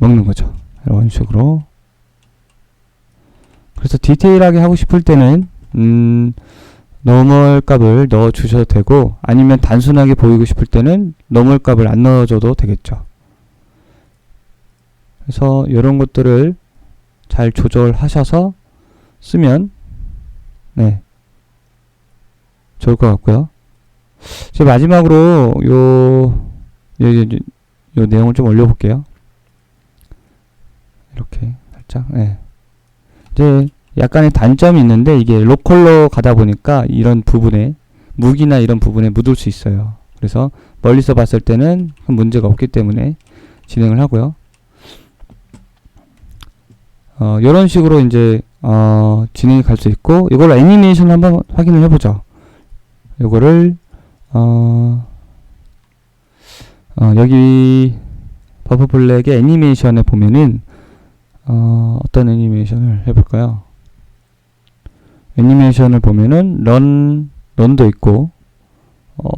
먹는 거죠. 이런 식으로. 그래서 디테일하게 하고 싶을 때는 음, 노멀 값을 넣어 주셔도 되고 아니면 단순하게 보이고 싶을 때는 노멀 값을 안 넣어줘도 되겠죠. 그래서 이런 것들을 잘 조절하셔서 쓰면 네 좋을 것 같고요. 마지막으로 요, 요, 요, 요 내용을 좀 올려볼게요. 이렇게 살짝 네. 이제 약간의 단점이 있는데 이게 로컬로 가다 보니까 이런 부분에 무기나 이런 부분에 묻을 수 있어요. 그래서 멀리서 봤을 때는 큰 문제가 없기 때문에 진행을 하고요. 어, 이런 식으로 이제 어, 진행이 갈 수 있고 이걸 애니메이션 한번 확인을 해보죠. 이거를 어, 어, 여기 버프 블랙의 애니메이션에 보면은 어, 어떤 애니메이션을 해볼까요? 애니메이션을 보면은 런 런도 있고 어,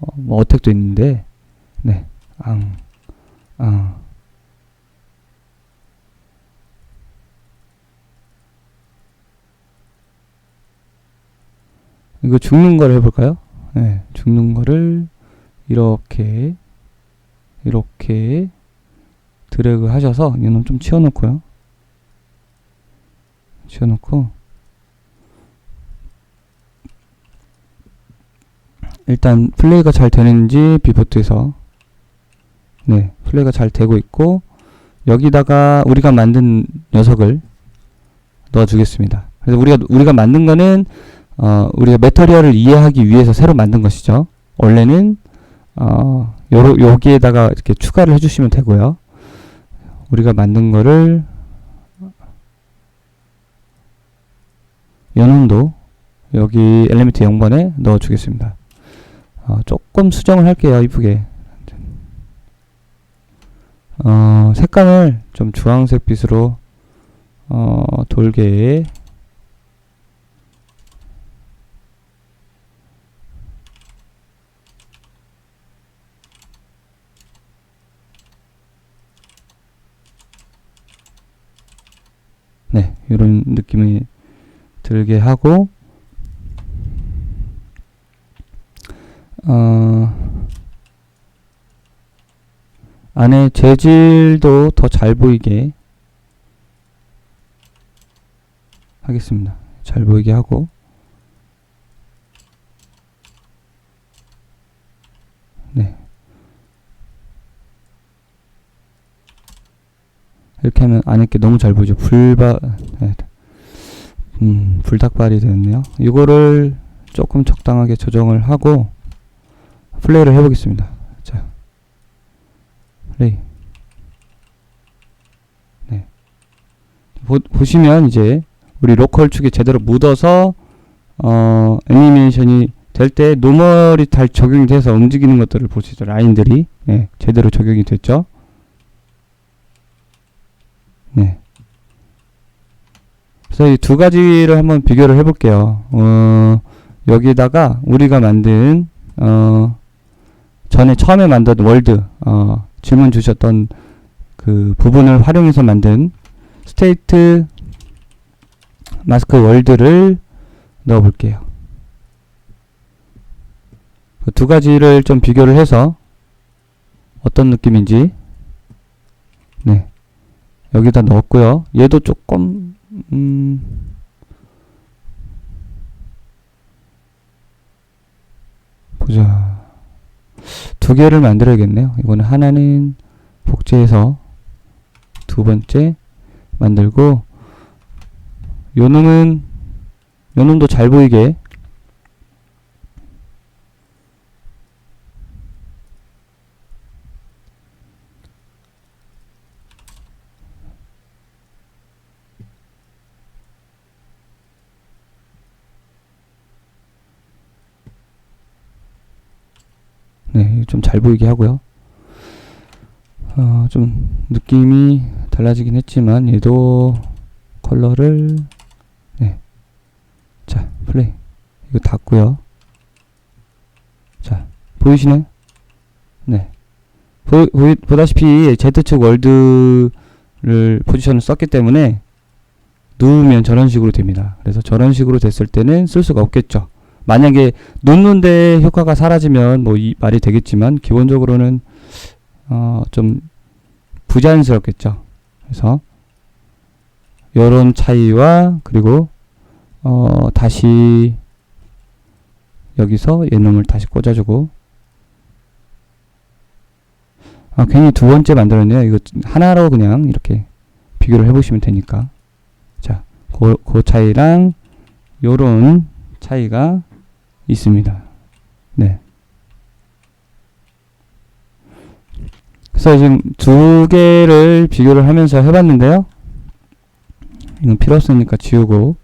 어, 뭐 어택도 있는데 네, 앙, 앙. 이거 죽는 걸 해볼까요? 네, 죽는 거를 이렇게 이렇게 드래그 하셔서 이놈 좀 치워놓고요. 치워놓고 일단 플레이가 잘 되는지 비포트에서 네 플레이가 잘 되고 있고 여기다가 우리가 만든 녀석을 넣어주겠습니다. 그래서 우리가 우리가 만든 거는 어, 우리가 메터리얼을 이해하기 위해서 새로 만든 것이죠. 원래는 어, 요로, 여기에다가 이렇게 추가를 해주시면 되고요. 우리가 만든 거를 연음도 여기 엘리멘트 0번에 넣어 주겠습니다. 어, 조금 수정을 할게요. 이쁘게. 어, 색감을 좀 주황색 빛으로 어, 돌게 네, 이런 느낌이 들게 하고, 어, 안에 재질도 더 잘 보이게 하겠습니다. 잘 보이게 하고, 네. 이렇게 하면 안에 게 너무 잘 보이죠. 불바, 네. 음, 불닭발이 됐네요. 이거를 조금 적당하게 조정을 하고 플레이를 해보겠습니다. 자, 플레이. 네. 보, 보시면 이제 우리 로컬 축에 제대로 묻어서 어, 애니메이션이 될 때 노멀이 잘 적용이 돼서 움직이는 것들을 있죠. 라인들이 네, 제대로 적용이 됐죠. 네. 그래서 이 두 가지를 한번 비교를 해볼게요. 어, 여기다가 우리가 만든 어, 전에 처음에 만든 월드 어, 질문 주셨던 그 부분을 활용해서 만든 스테이트 마스크 월드를 넣어볼게요. 그 두 가지를 좀 비교를 해서 어떤 느낌인지 네. 여기다 넣었고요. 얘도 조금 음 보자. 두 개를 만들어야겠네요. 이거는 하나는 복제해서 두 번째 만들고 요 놈은 요 놈도 잘 보이게 네, 좀 잘 보이게 하고요. 어, 좀 느낌이 달라지긴 했지만 얘도 컬러를 네. 자, 플레이. 이거 닫고요. 자, 보이시나요? 네. 보, 보, 보다시피 Z축 월드를 포지션을 썼기 때문에 누우면 저런 식으로 됩니다. 그래서 저런 식으로 됐을 때는 쓸 수가 없겠죠. 만약에 눕는데 효과가 사라지면 뭐 이 말이 되겠지만 기본적으로는 어, 좀 부자연스럽겠죠. 그래서 요런 차이와 그리고 어, 다시 여기서 얘놈을 다시 꽂아주고 아, 괜히 두 번째 만들었네요. 이거 하나로 그냥 이렇게 비교를 해보시면 되니까. 자, 그, 그 차이랑 요런 차이가 있습니다. 네. 그래서 지금 두 개를 비교를 하면서 해봤는데요. 이건 필요 없으니까 지우고.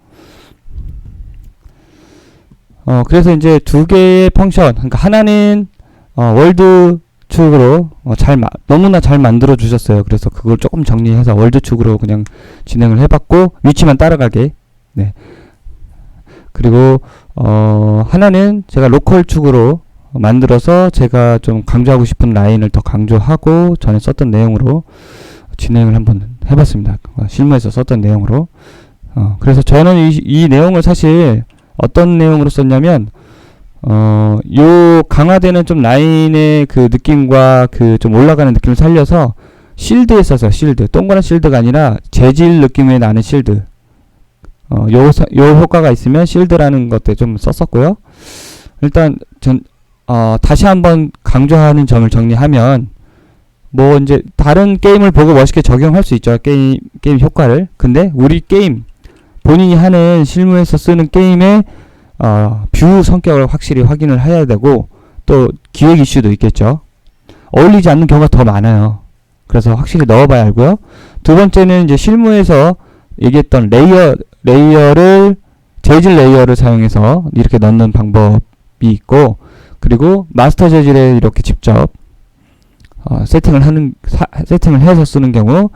어, 그래서 이제 두 개의 펑션, 그러니까 하나는 어, 월드 축으로 어, 잘 마, 너무나 잘 만들어 주셨어요. 그래서 그걸 조금 정리해서 월드 축으로 그냥 진행을 해봤고 위치만 따라가게. 네. 그리고 어, 하나는 제가 로컬 축으로 만들어서 제가 좀 강조하고 싶은 라인을 더 강조하고 전에 썼던 내용으로 진행을 한번 해봤습니다. 어, 실무에서 썼던 내용으로. 어, 그래서 저는 이, 이 내용을 사실 어떤 내용으로 썼냐면 어, 요 강화되는 좀 라인의 그 느낌과 그 좀 올라가는 느낌을 살려서 실드에 써서 실드. 동그란 실드가 아니라 재질 느낌의 나는 실드. 어, 요, 사- 요 효과가 있으면 실드라는 것들 좀 썼었고요. 일단 전, 어, 다시 한번 강조하는 점을 정리하면 뭐 이제 다른 게임을 보고 멋있게 적용할 수 있죠. 게임, 게임 효과를. 근데 우리 게임, 본인이 하는 실무에서 쓰는 게임의 어, 뷰 성격을 확실히 확인을 해야 되고 또 기획 이슈도 있겠죠. 어울리지 않는 경우가 더 많아요. 그래서 확실히 넣어봐야 알고요. 두 번째는 이제 실무에서 얘기했던 레이어 레이어를 재질 레이어를 사용해서 이렇게 넣는 방법이 있고 그리고 마스터 재질에 이렇게 직접 어, 세팅을 하는 사- 세팅을 해서 쓰는 경우